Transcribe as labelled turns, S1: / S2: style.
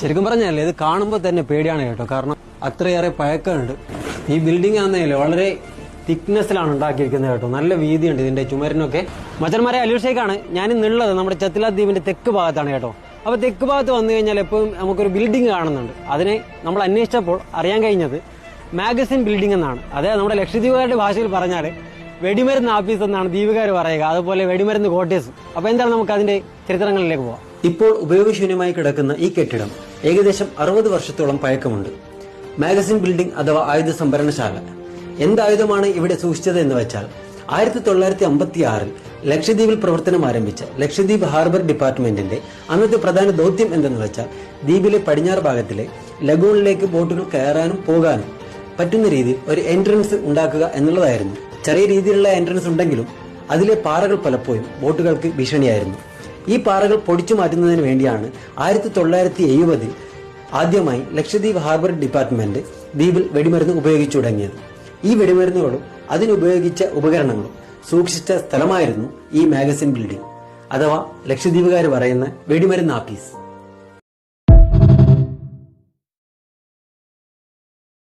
S1: ശരിക്കും പറഞ്ഞല്ലേ ഇത് കാണുമ്പോൾ തന്നെ പേടിയാണ് കേട്ടോ. കാരണം അത്രയേറെ പഴക്കമുണ്ട്. ഈ ബിൽഡിംഗ് ആണെന്നല്ലേ വളരെ തിക്നെസ്സിലാണ് ഉണ്ടാക്കിയിരിക്കുന്നത് കേട്ടോ. നല്ല വീതിയുണ്ട് ഇതിന്റെ ചുമരിനൊക്കെ. മച്ചന്മാരെ അലൂഷേക്കാണ് ഞാൻ ഇന്നുള്ളത് നമ്മുടെ ചത്തില ദ്വീപിന്റെ തെക്ക് ഭാഗത്താണ് കേട്ടോ. അപ്പൊ തെക്ക് ഭാഗത്ത് വന്നു കഴിഞ്ഞാൽ എപ്പോഴും നമുക്കൊരു ബിൽഡിംഗ് കാണുന്നുണ്ട്. അതിനെ നമ്മൾ അന്വേഷിച്ചപ്പോൾ അറിയാൻ കഴിഞ്ഞത് മാഗസിൻ ബിൽഡിംഗ് എന്നാണ്. അതായത് നമ്മുടെ ലക്ഷദ്വീപുകാരുടെ ഭാഷയിൽ പറഞ്ഞാൽ വെടിമരുന്ന് ആഫീസ് എന്നാണ് ദ്വീപുകാർ പറയുക. അതുപോലെ വെടിമരുന്ന് കോട്ടേഴ്സ് അപ്പൊ എന്താണ് നമുക്ക് അതിന്റെ ചരിത്രങ്ങളിലേക്ക് പോവാം? ഇപ്പോൾ ഉപയോഗശൂന്യമായി കിടക്കുന്ന ഈ കെട്ടിടം ഏകദേശം അറുപത് വർഷത്തോളം പഴക്കമുണ്ട്. മാഗസിൻ ബിൽഡിംഗ് അഥവാ ആയുധ സംഭരണശാല. എന്തായുധമാണ് ഇവിടെ സൂക്ഷിച്ചത് എന്ന് വെച്ചാൽ ആയിരത്തി തൊള്ളായിരത്തി അമ്പത്തി ആറിൽ ലക്ഷദ്വീപിൽ പ്രവർത്തനം ആരംഭിച്ച ലക്ഷദ്വീപ് ഹാർബർ ഡിപ്പാർട്ട്മെന്റിന്റെ അന്നത്തെ പ്രധാന ദൗത്യം എന്തെന്ന് വെച്ചാൽ ദ്വീപിലെ പടിഞ്ഞാറ് ഭാഗത്തിലെ ലഗൂണിലേക്ക് ബോട്ടുകൾ കയറാനും പോകാനും പറ്റുന്ന രീതിയിൽ ഒരു എൻട്രൻസ് ഉണ്ടാക്കുക എന്നുള്ളതായിരുന്നു. ചെറിയ രീതിയിലുള്ള എൻട്രൻസ് ഉണ്ടെങ്കിലും അതിലെ പാറകൾ പലപ്പോഴും ബോട്ടുകൾക്ക് ഭീഷണിയായിരുന്നു. ഈ പാറകൾ പൊടിച്ചു മാറ്റുന്നതിന് വേണ്ടിയാണ് ആയിരത്തി തൊള്ളായിരത്തി എഴുപതിൽ ആദ്യമായി ലക്ഷദ്വീപ് ഹാർബർ ഡിപ്പാർട്ട്മെന്റ് ദ്വീപിൽ വെടിമരുന്ന് ഉപയോഗിച്ചു തുടങ്ങിയത്. ഈ വെടിമരുന്നുകളും അതിനുപയോഗിച്ച ഉപകരണങ്ങളും സൂക്ഷിച്ച സ്ഥലമായിരുന്നു ഈ മാഗസിൻ ബിൽഡിംഗ്. അഥവാ ലക്ഷദ്വീപുകാർ പറയുന്ന വെടിമരുന്ന് ആപ്പീസ്